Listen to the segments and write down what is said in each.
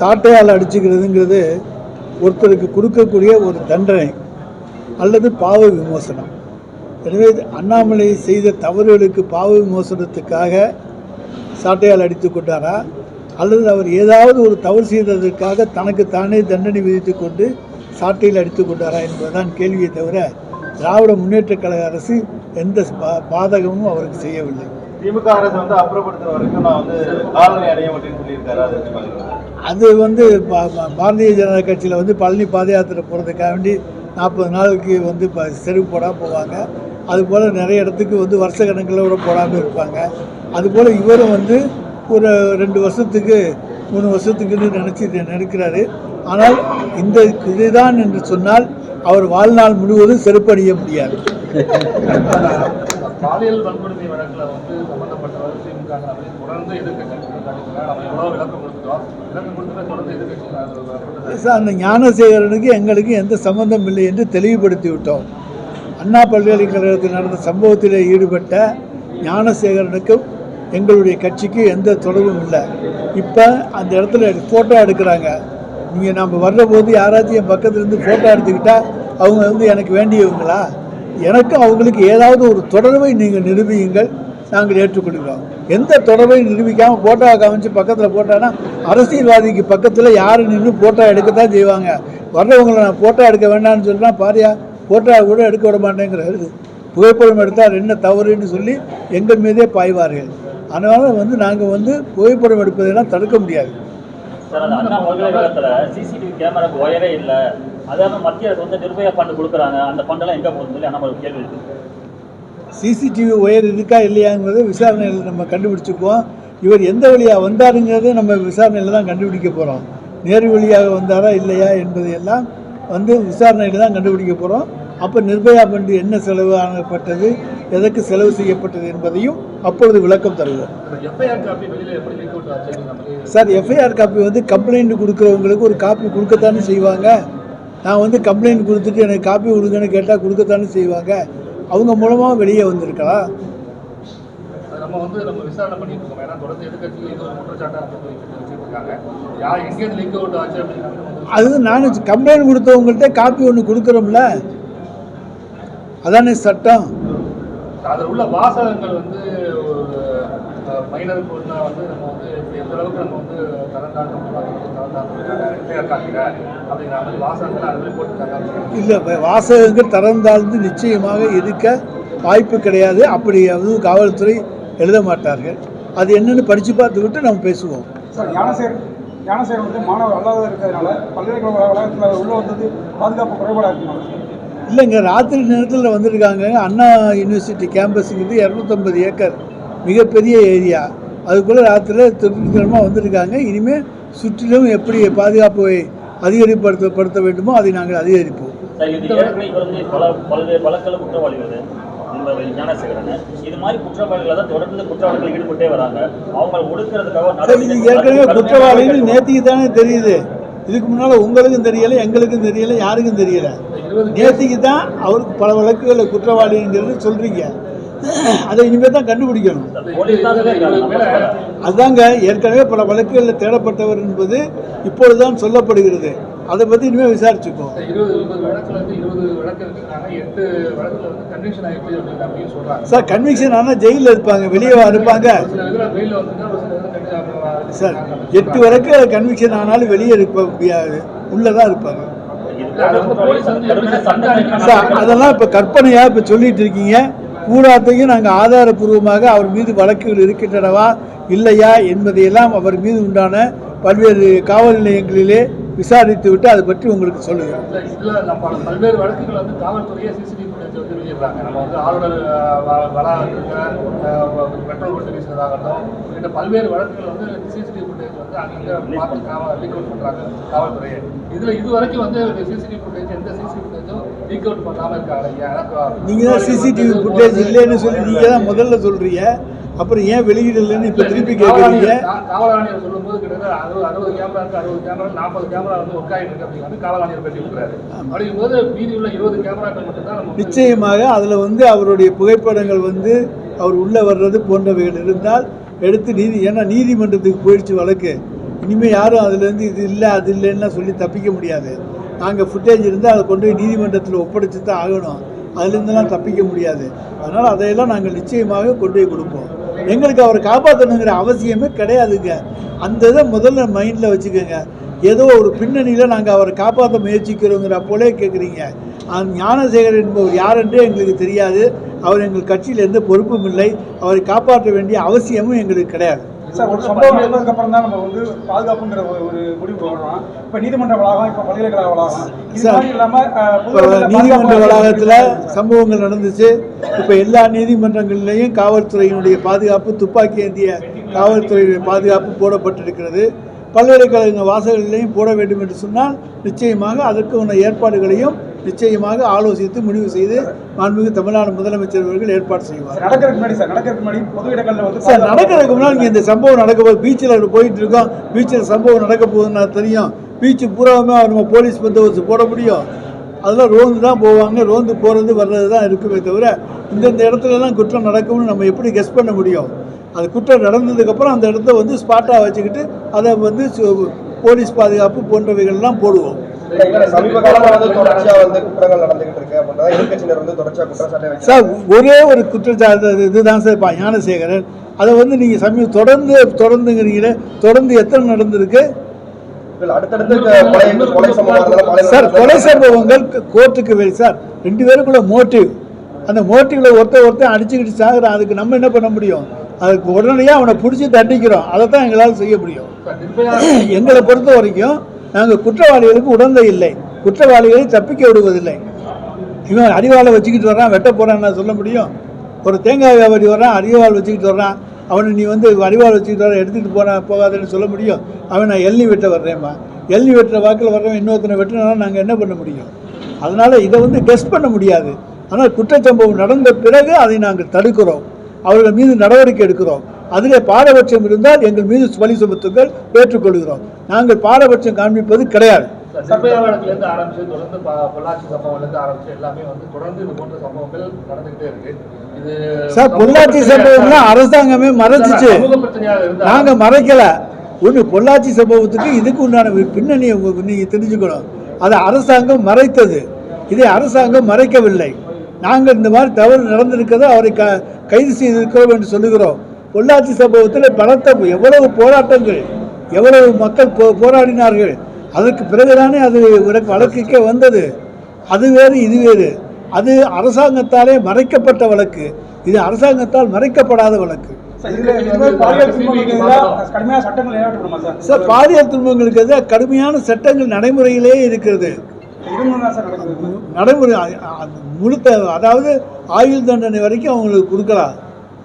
சாட்டையால் அடிச்சுக்கிறதுங்கிறது ஒருத்தருக்கு கொடுக்கக்கூடிய ஒரு தண்டனை அல்லது பாவ விமோசனம். எனவே அண்ணாமலை செய்த தவறுகளுக்கு பாவ விமோசனத்துக்காக சாட்டையால் அடித்து கொண்டாரா? அல்லது அவர் ஏதாவது ஒரு தவறு செய்ததற்காக தனக்கு தானே தண்டனை விதித்து கொண்டு சாட்டையில் அடித்து கொண்டாரா என்பதுதான் கேள்வியை தவிர திராவிட முன்னேற்றக் கழக அரசு எந்த பா- பாதகமும் அவருக்கு செய்யவில்லை. திமுக அரசு வந்து அப்புறப்படுத்துற வரைக்கும் நான் வந்து ஆளுநரை அடைய மாட்டேன்னு சொல்லியிருக்காரு அதை அது வந்து பா- பாரதிய ஜனதா கட்சியில் வந்து பழனி பாத யாத்திரை போகிறதுக்காக வேண்டி நாற்பது நாளுக்கு வந்து இப்போ செருப்பு போடாமல் போவாங்க. அதுபோல் நிறைய இடத்துக்கு வந்து வருஷ கணக்கில் கூட போடாமல் இருப்பாங்க. அதுபோல் இவரும் வந்து ஒரு ரெண்டு வருஷத்துக்கு மூணு வருஷத்துக்குன்னு நினச்சி நினைக்கிறாரு. ஆனால் இந்த இதுதான் என்று சொன்னால் அவர் வாழ்நாள் முழுவதும் செருப்பு முடியாது. பாலியல் வன்கொடுமை வழக்கில் வந்து சம்பந்தப்பட்டவர் திமுக தொடர்ந்து எதிர்கட்சி விளக்கம் விளக்கம் தொடர்ந்து சார் அந்த ஞானசேகரனுக்கு எங்களுக்கு எந்த சம்பந்தம் இல்லை என்று தெளிவுபடுத்தி விட்டோம் அண்ணா பல்கலைக்கழகத்தில் நடந்த சம்பவத்தில் ஈடுபட்ட ஞானசேகரனுக்கும் எங்களுடைய கட்சிக்கு எந்த தொடர்பும் இல்லை. இப்போ அந்த இடத்துல ஃபோட்டோ எடுக்கிறாங்க. நீங்கள் நம்ம வர்றபோது யாராச்சும் என் பக்கத்துலேருந்து ஃபோட்டோ எடுத்துக்கிட்டால் அவங்க வந்து எனக்கு வேண்டியவங்களா? எனக்கும் அவங்களுக்கு ஏதாவது ஒரு தொடர்பை நீங்கள் நிரூபியுங்கள். நாங்கள் ஏற்றுக்கொள்கிறோம். எந்த தொடர்பை நிரூபிக்காமல் ஃபோட்டோ காமிச்சு பக்கத்தில் போட்டோன்னா அரசியல்வாதிக்கு பக்கத்தில் யார் நின்று ஃபோட்டோ எடுக்கத்தான் செய்வாங்க. வர்றவங்களை நான் ஃபோட்டோ எடுக்க வேண்டாம்னு சொல்லினா பாரியா ஃபோட்டோ கூட எடுக்க விட மாட்டேங்கிறாரு. புகைப்படம் எடுத்தால் என்ன தவறுன்னு சொல்லி எங்கள் மீதே பாய்வார்கள். அதனால் வந்து நாங்கள் வந்து புகைப்படம் எடுப்பதெல்லாம் தடுக்க முடியாது. சார் அந்த அண்ணா பல்கலைக்கழகத்துல சிசிடிவி கேமராக்கு ஒயரே இல்லை. அதாவது மத்திய அரசு வந்து நிர்பயா ஃபண்ட் கொடுக்குறாங்க. அந்த ஃபண்டெல்லாம் எங்கே போகுதுன்னு சொல்லி அண்ணா கேள்வி சிசிடிவி ஒயர் இருக்கா இல்லையாங்கிறது விசாரணையில் நம்ம கண்டுபிடிச்சிக்குவோம். இவர் எந்த வழியாக வந்தாருங்கிறது நம்ம விசாரணையில் தான் கண்டுபிடிக்க போகிறோம் நேரு வழியாக வந்தாரா இல்லையா என்பதையெல்லாம் வந்து விசாரணையில் தான் கண்டுபிடிக்க போகிறோம் அப்போ நிர்பயா பண்டு என்ன செலவு ஆனப்பட்டது எதற்கு செலவு செய்யப்பட்டது என்பதையும் அப்பொழுது விளக்கம் தருவோம். சார் எஃப்ஐஆர் காப்பி வந்து கம்ப்ளைண்ட் கொடுக்குறவங்களுக்கு ஒரு காப்பி கொடுக்கத்தானே செய்வாங்க. நான் வந்து கம்ப்ளைண்ட் கொடுத்துட்டு எனக்கு காப்பி கொடுங்கன்னு கேட்டால் கொடுக்கத்தானே செய்வாங்க. அவங்க மூலமாக வெளியே வந்திருக்கலாம். அது நம்ம வந்து நம்ம விசாரணை பண்ணிட்டு இருக்கோம். ஏன்னா தொடர்ந்து எதிர்க்கட்சி இது ஒரு குற்றச்சாட்டா வந்து வச்சுட்டு இருக்காங்க யார் எங்கேருந்து லீக் அவுட் ஆச்சு அப்படின்னு நம்ம வந்து அது நான் கம்ப்ளைண்ட் கொடுத்தவங்கள்ட்ட காப்பி ஒன்று கொடுக்குறோம்ல. அதானே சட்டம். அதில் உள்ள வாசகங்கள் வந்து ஒரு மைனர் பொண்ணை வந்து நம்ம வந்து எந்த அளவுக்கு நம்ம வந்து வாசகங்கள் இல்லை வாசகங்கள் திறந்தாழ்ந்து நிச்சயமாக இருக்க வாய்ப்பு கிடையாது. அப்படி அதுவும் காவல்துறை எழுத மாட்டார்கள். அது என்னன்னு படித்து பார்த்துக்கிட்டு நம்ம பேசுவோம். சார் ஞானசேகர் ஞானசேகர் வந்து மாணவர் அல்லாத இருக்கிறதுனால பல்கலைக்கழக வளாகத்தில் உள்ள வந்தது பாதுகாப்பு குறைபாடாக இருக்குமா? இல்லைங்க ராத்திரி நேரத்தில் வந்திருக்காங்க. அண்ணா யூனிவர்சிட்டி கேம்பஸுங்கிறது இரநூத்தம்பது ஏக்கர். மிகப்பெரிய ஏரியா. அதுக்குள்ளே ராத்திரியில் திருத்திரமாக வந்திருக்காங்க. இனிமேல் சுற்றிலும் எப்படி பாதுகாப்பை அதிகரிப்படுத்த படுத்த வேண்டுமோ அதை நாங்கள் அதிகரிப்போம். ஏற்கனவே குற்றவாளிகள் நேத்திக்கு தானே தெரியுது. இதுக்கு முன்னால் உங்களுக்கும் தெரியலை எங்களுக்கும் தெரியலை யாருக்கும் தெரியல. நேத்திக்கு தான் அவருக்கு பல வழக்குகளில் குற்றவாளிங்கிறது சொல்கிறீங்க அதை இனிமேல் தான் கண்டுபிடிக்கணும். தான். அதாங்க ஏற்கனவே பல வழக்குகளில் தேடப்பட்டவர் என்பது இப்பொழுதுதான் சொல்லப்படுகிறது. அதை பற்றி இனிமேல் விசாரிச்சுக்கோ. வழக்கு சார் கன்விக்ஷன் ஆனால் ஜெயிலில் இருப்பாங்க வெளியே இருப்பாங்க. சார் எட்டு வரைக்கும் கன்விக்ஷன் ஆனாலும் வெளியே இருக்க முடியாது உள்ளே தான் இருப்பாங்க. சார் அதெல்லாம் இப்போ கற்பனையாக இப்போ சொல்லிட்டு இருக்கீங்க. கூடாத்தையும் நாங்கள் ஆதாரபூர்வமாக அவர் மீது வழக்குகள் இருக்கின்றனவா இல்லையா என்பதையெல்லாம் அவர் மீது உண்டான பல்வேறு காவல் நிலையங்களிலே விசாரித்து விட்டு அதை பற்றி உங்களுக்கு சொல்லுங்கள். இல்ல, இதுல நம்ம பல்வேறு வழக்குகள் வந்து காவல்துறையே சிசிடிவி ஃபுட்டேஜ் வந்து வெளியிடுறாங்க. நம்ம வந்து ஆளுநர் வளாகத்துல பெட்ரோல் போட்டு வீசுறதாகட்டும் உள்ளிட்ட பல்வேறு வழக்குகள் வந்து சிசிடிவி ஃபுட்டேஜ் வந்து அங்கங்க பார்த்து காவல் லீக் அவுட் பண்றாங்க காவல்துறையே. இதுல இது வரைக்கும் வந்து சிசிடிவி ஃபுட்டேஜ் எந்த சிசிடிவி ஃபுட்டேஜும் லீக் அவுட் பண்ணாம இருக்காங்க நீங்கள் தான் சிசிடிவி ஃபுட்டேஜ் இல்லைன்னு சொல்லி நீங்கள் தான் முதல்ல சொல்கிறீங்க அப்புறம் ஏன் வெளியிடலைன்னு இப்போ திருப்பி கேட்குறீங்க காவல் ஆணையர் சொல்லும்போது கிட்டத்தட்ட அறுபது அறுபது கேமரா இருக்கு அறுபது கேமரா நாற்பது கேமரா வந்து ஒர்க் ஆகிட்டு இருக்கு அப்படின்னு காவல் ஆணையர் பேட்டி கொடுக்குறாரு. அப்படிங்கும்போது மீதி உள்ள இருபது கேமராக்கள் மட்டும்தான் நிச்சயமாக அதில் வந்து அவருடைய புகைப்படங்கள் வந்து அவர் உள்ளே வர்றது போன்றவைகள் இருந்தால் எடுத்து நீதி ஏன்னா நீதிமன்றத்துக்கு போயிடுச்சு வழக்கு. இனிமேல் யாரும் அதுலேருந்து இது இல்லை அது இல்லைன்னா சொல்லி தப்பிக்க முடியாது. நாங்கள் ஃபுட்டேஜ் இருந்தால் அதை கொண்டு போய் நீதிமன்றத்தில் ஒப்படைச்சு தான் ஆகணும். அதுலேருந்துலாம் தப்பிக்க முடியாது. அதனால் அதையெல்லாம் நாங்கள் நிச்சயமாக கொண்டு போய் கொடுப்போம். எங்களுக்கு அவரை காப்பாற்றணுங்கிற அவசியமே கிடையாதுங்க. அந்த இதை முதல்ல மைண்டில் வச்சுக்கோங்க. ஏதோ ஒரு பின்னணியில் நாங்கள் அவரை காப்பாற்ற முயற்சிக்கிறோங்கிற போலே கேட்குறீங்க அந்த ஞானசேகர் என்பவர் யாரென்றே எங்களுக்கு தெரியாது. அவர் எங்கள் கட்சியில் எந்த பொறுப்பும் இல்லை. அவரை காப்பாற்ற வேண்டிய அவசியமும் எங்களுக்கு கிடையாது. சார் ஒரு சம்பவம் நடந்ததுக்கு அப்புறம் தான் நம்ம வந்து பாதுகாப்புங்கிற ஒரு முடிவு வர்றோம். இப்போ நீதிமன்ற வளாகம் இப்போ பல்கலைக்கழக வளாகம். இது சார், மாதிரி இல்லாம அஹ், இப்போ பொதுவெளியில நீதிமன்ற வளாகத்தில் சம்பவங்கள் நடந்துச்சு. இப்போ எல்லா நீதிமன்றங்களிலேயும் காவல்துறையினுடைய பாதுகாப்பு துப்பாக்கி ஏந்திய காவல்துறையினுடைய பாதுகாப்பு போடப்பட்டிருக்கிறது. பல்கலைக்கழக வாசல்களிலையும் போட வேண்டும் என்று சொன்னால் நிச்சயமாக அதற்கு உள்ள ஏற்பாடுகளையும் நிச்சயமாக ஆலோசித்து முடிவு செய்து மாண்புமிகு தமிழ்நாடு முதலமைச்சர் அவர்கள் ஏற்பாடு செய்வார். நடக்கிறதுக்கு முன்னாடி சார் நடக்கிறதுக்கு முன்னாடி பொது இடங்கள்ல வந்து சார் பாதுகாப்பு- நடக்கிறதுக்கு முன்னாடி இங்கே இந்த சம்பவம் நடக்க போகுது பீச்சில் போயிட்டு இருக்கோம். பீச்சில் சம்பவம் நடக்க போகுதுன்னு தெரியும். பீச்சு பூராவுமே நம்ம போலீஸ் பந்தோபஸ்து போட முடியும். அதெல்லாம் ரோந்து தான் போவாங்க. ரோந்து போகிறது வர்றது தான் இருக்குமே தவிர இந்தந்த இடத்துலலாம் குற்றம் நடக்கும்னு நம்ம எப்படி கெஸ் பண்ண முடியும்? அது குற்றம் நடந்ததுக்கப்புறம் அந்த இடத்த வந்து ஸ்பாட்டாக வச்சுக்கிட்டு அதை வந்து போலீஸ் பாதுகாப்பு போன்றவைகள்லாம் போடுவோம். சார் ஒரே ஒரு குற்றச்சாட்டு இதுதான் சார் பா ஞானசேகரன். அதை வந்து நீங்கள் சமீப தொடர்ந்து தொடர்ந்துங்கிறீங்களே தொடர்ந்து எத்தனை நடந்திருக்கு? சார் கொலை சம்பவங்கள் கோர்ட்டுக்கு வெளி சார் ரெண்டு பேருக்குள்ள மோட்டிவ். அந்த மோட்டிவ்ல ஒருத்தர் ஒருத்தர் அடிச்சுக்கிட்டு சாகுறான் அதுக்கு நம்ம என்ன பண்ண முடியும்? அதுக்கு உடனடியாக அவனை பிடிச்சி தண்டிக்கிறோம். அதை தான் எங்களால் செய்ய முடியும். எங்களை பொறுத்த வரைக்கும் நாங்கள் குற்றவாளிகளுக்கு உடந்தை இல்லை. குற்றவாளிகளை தப்பிக்க விடுவதில்லை. இவன் அடிவாளை வச்சுக்கிட்டு வர்றான் வெட்ட போகிறான்னு நான் சொல்ல முடியும்? ஒரு தேங்காய் வியாபாரி வர்றான் அரிவாள் வச்சுக்கிட்டு வர்றான். அவனை நீ வந்து அரிவாள் வச்சுக்கிட்டு வர எடுத்துகிட்டு போன போகாதேன்னு சொல்ல முடியும். அவன் நான் எள்ளி வெட்ட வர்றேம்மா. எள்ளி வெட்டுற வாக்கில் வர்றவன் இன்னொருத்தனை வெட்டினாலும் நாங்கள் என்ன பண்ண முடியும்? அதனால் இதை வந்து கெஸ் பண்ண முடியாது. ஆனால் குற்றச்சம்பவம் நடந்த பிறகு அதை நாங்கள் தடுக்கிறோம். அவர்கள் மீது நடவடிக்கை எடுக்கிறோம். அதிலே பாரபட்சம் இருந்தால் எங்கள் மீது பழி சுமத்துங்கள் ஏற்றுக்கொள்கிறோம். நாங்கள் பாரபட்சம் காண்பிப்பது கிடையாது. ஆரம்பிச்சு தொடர்ந்து பொள்ளாச்சி சம்பவம்லேருந்து ஆரம்பிச்சு எல்லாமே வந்து தொடர்ந்து இது போன்ற சம்பவங்கள் நடந்துகிட்டே இருக்கு. இது சார் பொள்ளாச்சி சம்பவம்லாம் அரசாங்கமே மறைச்சிச்சு. நாங்க மறைக்கல. ஒன்று பொள்ளாச்சி சம்பவத்துக்கு இதுக்கு உண்டான பின்னணியை நீங்க தெரிஞ்சுக்கணும். அதை அரசாங்கம் மறைத்தது. இதை அரசாங்கம் மறைக்கவில்லை. நாங்கள் இந்த மாதிரி தவறு நடந்திருக்கிறத அவரை க கைது செய்திருக்கிறோம் என்று சொல்லுகிறோம். பொள்ளாச்சி சம்பவத்தில் பலத்த எவ்வளவு போராட்டங்கள் எவ்வளவு மக்கள் போ போராடினார்கள் அதற்கு பிறகுதானே அது வழக்கு- வழக்குக்கே வந்தது. அது வேறு இது வேறு. அது அரசாங்கத்தாலே மறைக்கப்பட்ட வழக்கு. இது அரசாங்கத்தால் மறைக்கப்படாத வழக்கு. சார், பாலியல் துன்பங்களுக்கு எதிராக கடுமையான சட்டங்கள் நடைமுறையிலே இருக்கிறது. நடைமுறை முழுத்த அதாவது ஆயுள் தண்டனை வரைக்கும் அவங்களுக்கு கொடுக்கலாம்.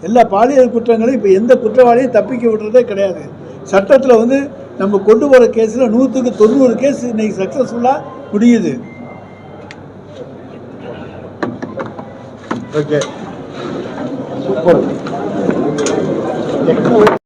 எல்லா பாலியல் குற்றங்களையும் இப்போ எந்த குற்றவாளியும் தப்பிக்க விடுறதே கிடையாது. சட்டத்தில் வந்து நம்ம கொண்டு வர கேஸில் நூற்றுக்கு தொண்ணூறு கேஸ் இன்னைக்கு சக்ஸஸ்ஃபுல்லாக முடியுது. Okay super